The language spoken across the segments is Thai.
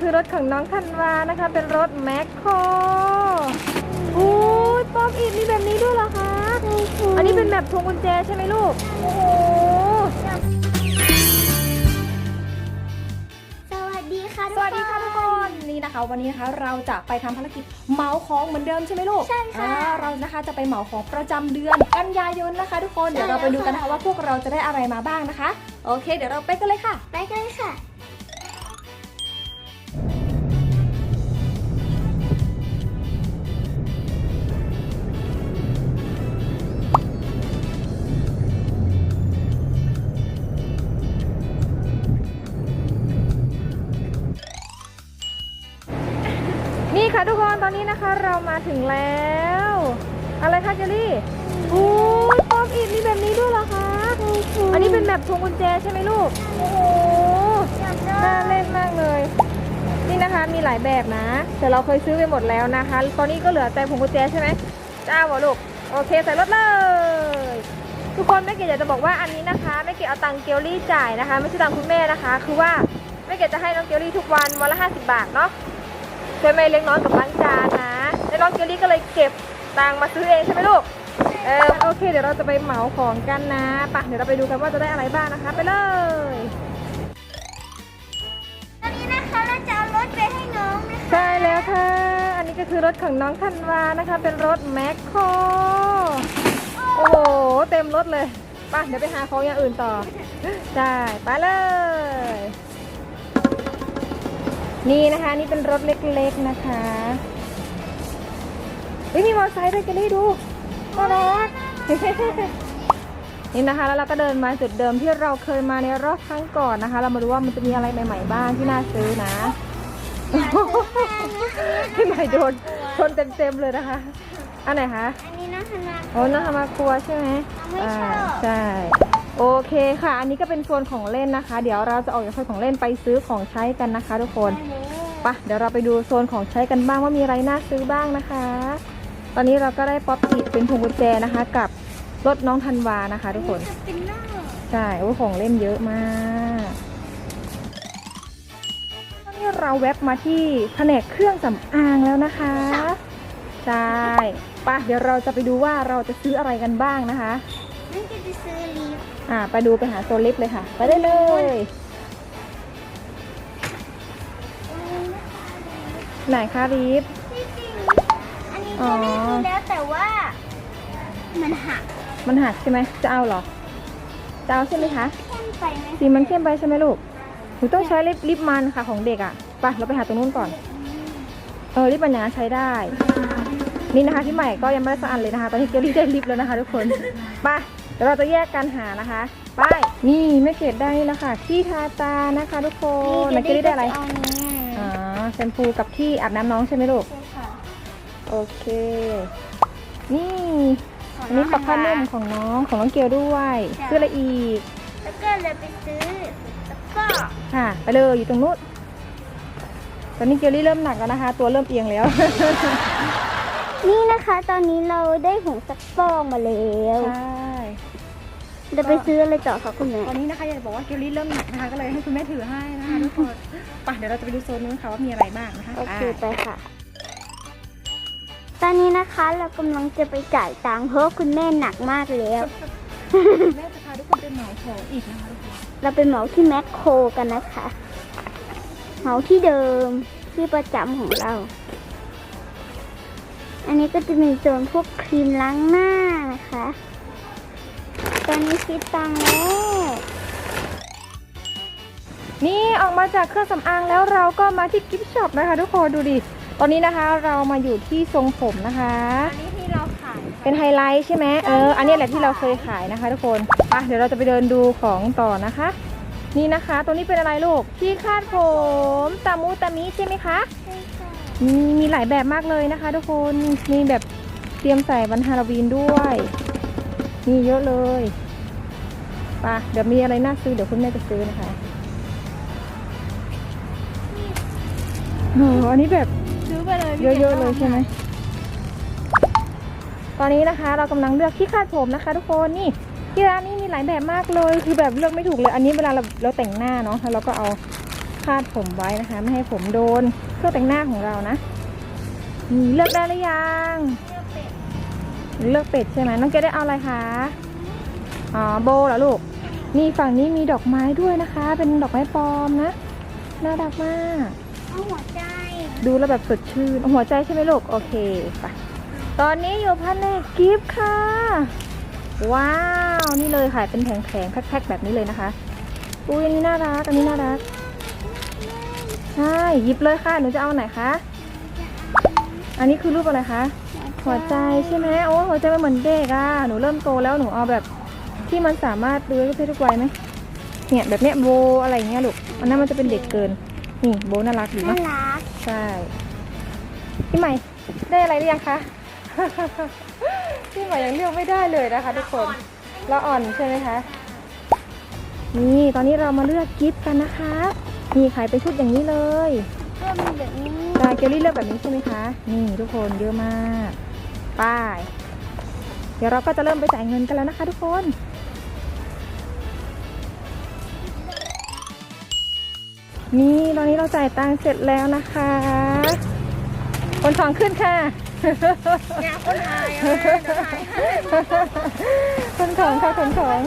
คือรถของน้องธันวานะคะ เป็นรถแมคโครอู้ยป๊อปอิดมีแบบนี้ด้วยเหรอคะ อันนี้เป็นแบบพวงกุญแจใช่ไหมลูก โอ้โห สวัสดีค่ะสวัสดีค่ะทุกคน นี่นะคะ วันนี้นะคะเราจะไปทำภารกิจเหมาของเหมือนเดิมใช่ไหมลูกใช่ค่ะ อ่าเรานะคะจะไปเหมาของประจำเดือนกันยายนนะคะ ทุกคน เดี๋ยวเราไปดูกันนะคะว่าพวกเราจะได้อะไรมาบ้างนะคะ โอเค เดี๋ยวเราไปกันเลยค่ะ ไปกันเลยค่ะ กคนตอนนี้นะคะเรามาถึงแล้ว อะไรคะเจลลี่อู้ยป๊อปอิดมีแบบนี้ด้วยเหรอคะอันนี้เป็นแบบพวงกุญแจใช่ไหมลูกโอ้โหน่าเล่นมากเลย นี่นะคะมีหลายแบบนะ แต่เราเคยซื้อไปหมดแล้วนะคะ ตอนนี้ก็เหลือแต่พวงกุญแจใช่ไหมจ้าเหรอลูกโอเคใส่รถเลยทุกคนแม่เกดอยากจะบอกว่าอันนี้นะคะแม่เกดเอาตังค์เกลลี่จ่ายนะคะ ไม่ใช่ตังค์คุณแม่นะคะ คือว่าแม่เกดจะให้น้องเกลลี่ทุกวันวันละ 50 บาทเนาะ ช่วยแม่เลี้ยงน้องกับล้างจานนะแล้วน้องเกลลี่ก็เลยเก็บตังค์มาซื้อเองใช่ไหมลูกเออโอเค เดี๋ยวเราจะไปเหมาของกันนะไปะเดี๋ยวเราไปดูกันว่าจะได้อะไรบ้างนะคะ ไปเลยตอนนี้นะคะเราจะเอารถไปให้น้องนะคะใช่แล้วค่ะ อันนี้ก็คือรถของน้องธันวานะคะ เป็นรถแมคโครโอ้โหเต็มรถเลยไปเดี๋ยวไปหาของอย่างอื่นต่อใช่ไปเลย นี่นะคะ นี่เป็นรถเล็กๆนะคะเฮ้ยมีมอเตอร์ไซค์ด้วยกันได้ดูน่ารักนี่นะคะ แล้วเราก็เดินมาจุดเดิมที่เราเคยมาในรอบครั้งก่อนนะคะ เรามาดูว่ามันจะมีอะไรใหม่ ๆ บ้างที่น่าซื้อนะพี่ใหม่โดนชนเต็มๆเลยนะคะ อันไหนคะ อันนี้น้องธนาโอ้น้องทามากลัวใช่ไหมไม่ชอบาใช่ โอเคค่ะ อันนี้ก็เป็นโซนของเล่นนะคะ เดี๋ยวเราจะออกจากโซนของเล่นไปซื้อของใช้กันนะคะ ทุกคนไปะเดี๋ยวเราไปดูโซนของใช้กันบ้างว่ามีอะไรน่าซื้อบ้างนะคะ ตอนนี้เราก็ได้ป๊อปอิดเป็นพวงกุญแจนะคะ กับรถน้องธันวานะคะ ทุกคนนใช่โอ้ของเล่นเยอะมากตอนนี้เราแวบมาที่แผนกเครื่องสำอางแล้วนะคะใช่ปะเดี๋ยวเราจะไปดูว่าเราจะซื้ออะไรกันบ้างนะคะ นั่นก็จะซื้อลิฟต์อ่า ไปดูไปหาโซนลิฟต์เลยค่ะ ไปได้เลย ไหนคะลิฟต์ ที่จริงอันนี้อ๋อจะได้มีแล้วแต่ว่า มันหักมันหักใช่ไหมจะเอาเหรอ จะเอาใช่ไหมคะ เข้มไปไหมสีมันเข้มไปใช่ไหมลูก หนูต้องใช้ลิปลิปมันค่ะของเด็กอะ ไป เราไปหาตรงนู้นก่อน เออลิปมันอย่างนั้นใช้ได้นี่ นะคะพี่ใหม่ก็ยังไม่ได้สักอันเลยนะคะ ตอนนี้เกลลี่ได้ลิปแล้วนะคะ ทุกคนไปเดี๋ยวเราจะแยกกันหานะคะไปนี่ไม่เกดได้นี่นะคะที่ทาตานะคะ ทุกคนแล้วเกลลี่ได้อะไรเอาเนี้อ๋อแชมพูกับที่อาบน้ำน้องใช่ไหมลูกใช่ค่ะโอเค นี่อันนี้ปรับผ้านุ่มของน้องของน้องเกลด้วยซื้ออะไรอีกแล้วก็เลยไปซื้อแล้วก็ค่ะไปเลยอยู่ตรงนู้นตอนนี้เกลลี่เริ่มหนักแล้วนะคะ ตัวเริ่มเอียงแล้ว นี่นะคะตอนนี้เราได้ผงซักฟอกมาแล้วใช่ จะไปซื้ออะไรต่อคะคุณแม่ตอนนี้นะคะอยากจะบอกว่าเกลลี่เริ่มหนักนะคะ ก็เลยให้คุณแม่ถือให้นะคะทุกคนไปเดี๋ยวเราจะไปดูโซนนู้นค่ะว่ามีอะไรบ้างนะคะโอเคอะไปค่ะ ตอนนี้นะคะเรากำลังจะไปจ่ายตังค์เพราะว่าคุณแม่หนักมากแล้ว แม่จะพาทุกคนไปเหมาของอีกนะคะทุกคนเราไปเหมาที่แมคโครกันนะคะ เหมาที่เดิมที่ประจำของเรา อันนี้ก็จะมีโซนพวกครีมล้างหน้านะคะ ตอนนี้คิดตังค์แล้ว นี่ออกมาจากเครื่องสำอางแล้วเราก็มาที่กิฟต์ช็อปนะคะทุกคนดูดิ ตอนนี้นะคะเรามาอยู่ที่ทรงผมนะคะ อันนี้ที่เราขายเป็นไฮไลท์ใช่ไหมเออ อันนี้แหละที่เราเคยขายนะคะ ทุกคนไปเดี๋ยวเราจะไปเดินดูของต่อนะคะ นี่นะคะ ตัวนี้เป็นอะไรลูกที่คาดผมตามูตามิใช่ไหมคะ ใช่ค่ะมี มีหลายแบบมากเลยนะคะทุกคนมีแบบเตรียมใส่วันฮาโลวีนด้วยมีเยอะเลยไปะเดี๋ยวมีอะไรน่าซื้อเดี๋ยวคุณแม่จะซื้อนะคะโอ้โหอันนี้แบบซื้อไปเลยเยอะๆเลยใช่ไหมตอนนี้นะคะเรากำลังเลือกที่คาดผมนะคะ ทุกคนนี่ที่ร้านนี้มีหลายแบบมากเลยคือแบบเลือกไม่ถูกเลย อันนี้เวลาเราเราแต่งหน้าเนาะแล้วเราก็เอาคาดผมไว้นะคะ ไม่ให้ผมโดนเครื่องแต่งหน้าของเรานะนี่เลือกได้หรือยังเลือกเป็ดใช่ไหมน้องเกดได้เอาอะไรคะอ๋อโบเหรอลูกนี่ฝั่งนี้มีดอกไม้ด้วยนะคะ เป็นดอกไม้ปลอมนะน่ารักมากเอาหัวใจ ดูแล้วแบบสดชื่นหัวใจใช่ไหมลูกโอเคไปตอนนี้อยู่พันเลกกิฟต์ค่ะ ว้าว นี่เลยค่ะเป็นแผงๆแพ็คๆแบบนี้เลยนะคะอุ้ยอันนี้น่ารักอันนี้น่ารัก ใช่หยิบเลยค่ะ หนูจะเอาไหนคะ อันนี้คือรูปอะไรคะ หัวใจใช่ไหมโอ้หัวใจมันเหมือนเด็กอะ หนูเริ่มโตแล้ว หนูเอาแบบที่มันสามารถดูได้ทุกเพศทุกวัยไหมเนี่ยแบบเนี้ยโบอะไรเงี้ยลูก อันนั้นมันจะเป็นเด็กเกิน นี่โบน่ารักอยู่น่าเนาะรักใช่ พี่ใหม่ได้อะไรหรือยังคะ พี่ใหม่ยังเลือกไม่ได้เลยนะคะ ทุกคนละอ่อนใช่ไหมคะ นี่ตอนนี้เรามาเลือกกิฟต์กันนะคะ นี่ขายเป็นชุดอย่างนี้เลยก็มีแบบนี้ดาเกลลี่เลือกแบบนี้ใช่ไหมคะ นี่ทุกคนเยอะมากป้าย เดี๋ยวเราก็จะเริ่มไปจ่ายเงินกันแล้วนะคะทุกคนนี่ตอนนี้เราจ่ายตังค์เสร็จแล้วนะคะ คนของขึ้นค่ะอยากคนไทยคนของค่ะคนของ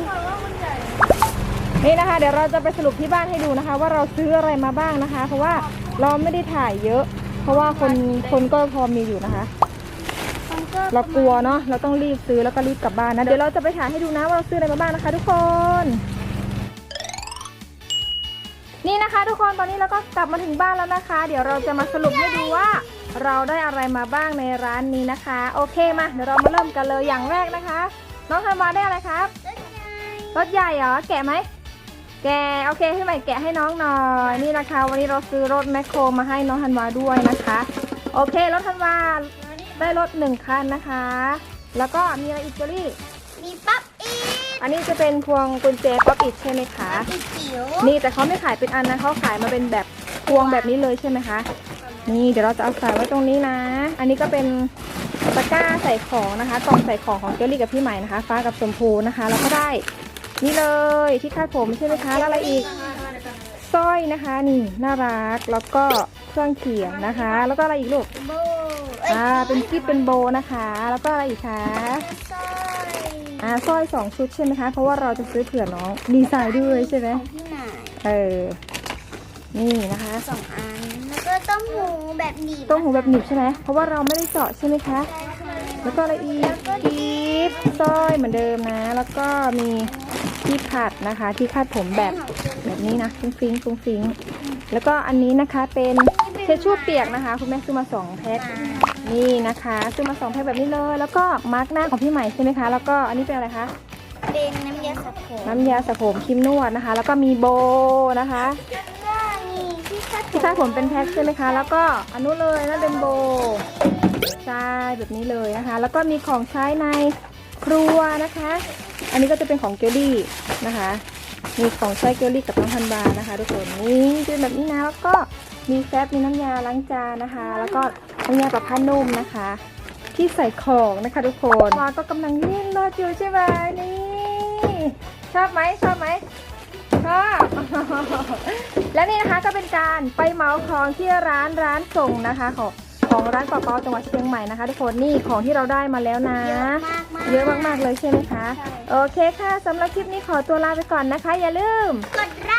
นี่นะคะ เดี๋ยวเราจะไปสรุปที่บ้านให้ดูนะคะ ว่าเราซื้ออะไรมาบ้างนะคะ เพราะว่าเราไม่ได้ถ่ายเยอะ เพราะว่าคนคนก็พอมีอยู่นะคะ เรากลัวเนาะเราต้องรีบซื้อแล้วก็รีบกลับบ้านนะเดี๋ยวเราจะไปถ่ายให้ดูนะว่าเราซื้ออะไรมาบ้างนะคะ ทุกคน นี่นะคะ ทุกคนตอนนี้เราก็กลับมาถึงบ้านแล้วนะคะ เดี๋ยวเราจะมาสรุปให้ดูว่า เราได้อะไรมาบ้างในร้านนี้นะคะ โอเคมาเดี๋ยวเรามาเริ่มกันเลยอย่างแรกนะคะ น้องธันวาได้อะไรครับรถใหญ่เหรอแกะไหม แกะโอเคพี่ใหม่แกะให้น้องหน่อยนี่นะคะ วันนี้เราซื้อรถแมคโครมาให้น้องธันวาด้วยนะคะ โอเครถธันวาได้รถหนึ่งคันนะคะ แล้วก็มีอะไรอีกเจอรี่ มีปั๊บอีกอันนี้จะเป็นพวงกุญแจป๊อปอิดใช่ไหมคะอีกจิ๋วนี่แต่เขาไม่ขายเป็นอันนะเขาขายมาเป็นแบบพวงแบบนี้เลยใช่ไหมคะนี่เดี๋ยวเราจะเอาใส่ไว้ตรงนี้นะ อันนี้ก็เป็นตะกร้าใส่ของนะคะกล่องใส่ของของเจลลี่กับพี่ใหม่นะคะ ฟ้ากับชมพูนะคะแล้วก็ได้ นี่เลยที่คาดผมใช่ไหมคะแล้วอะไรอีกสร้อยนะคะนี่น่ารักแล้วก็เครื่องเขียนนะคะ แล้วก็อะไรอีกลูกโบเอ้ยอ่าเป็นกิ๊บเป็นโบนะคะ แล้วก็อะไรอีกคะสร้อยอ่าสร้อยสองชุดใช่ไหมคะ เพราะว่าเราจะซื้อเผื่อน้องดีไซน์ด้วยใช่ไหมของพี่หมายเออนี่นะคะสองอันแล้วก็ต้มหูแบบหนีบต้มหูแบบหนีบใช่ไหมเพราะว่าเราไม่ได้เจาะใช่ไหมคะใช่ค่ะแล้วก็อะไรอีกกิฟสร้อยเหมือนเดิมนะ แล้วก็มี ที่ขัดนะคะ ที่คาดผมแบบแบบนี้นะฟุ้งฟิ้งฟุ้งฟิ้งแล้วก็อันนี้นะคะเป็นเชดชู่เปียกนะคะ คุณแม่ซื้อมาสองแพ็คนี่นะคะซื้อมาสองแพ็คแบบนี้เลย แล้วก็มาร์กหน้าของพี่ใหม่ใช่ไหมคะ แล้วก็อันนี้เป็นอะไรคะเป็นน้ำยาสระผมน้ำยาสระผมครีมนวดนะคะ แล้วก็มีโบนะคะก็นี่ที่คาดที่คาดผมเป็นแพ็คใช่ไหมคะ แล้วก็อันนู้นเลยนั่นเป็นโบใช่แบบนี้เลยนะคะ แล้วก็มีของใช้ในครัวนะคะ อันนี้ก็จะเป็นของเกลลี่นะคะ มีของใช้เกลลี่กับน้องธันบานะคะ ทุกคนนี่เป็นแบบนี้นะแล้วก็มีแฟบมีน้ำยาล้างจานนะคะ แล้วก็น้ำยาประผ้านุ่มนะคะ ที่ใส่ของนะคะทุกคนวาก็กำลังเล่นรถอยู่ใช่ไหมนี่ชอบไหมชอบไหมชอบและนี่นะคะก็เป็นการไปเมาของที่ร้านร้านส่งนะคะของ ของร้านปอเปาจังหวัดเชียงใหม่นะคะ ทุกคนนี่ของที่เราได้มาแล้วนะ เยอะมากมากเยอะมากๆเลยใช่ไหมคะใช่โอเคค่ะสำหรับคลิปนี้ขอตัวลาไปก่อนนะคะ อย่าลืม กดไล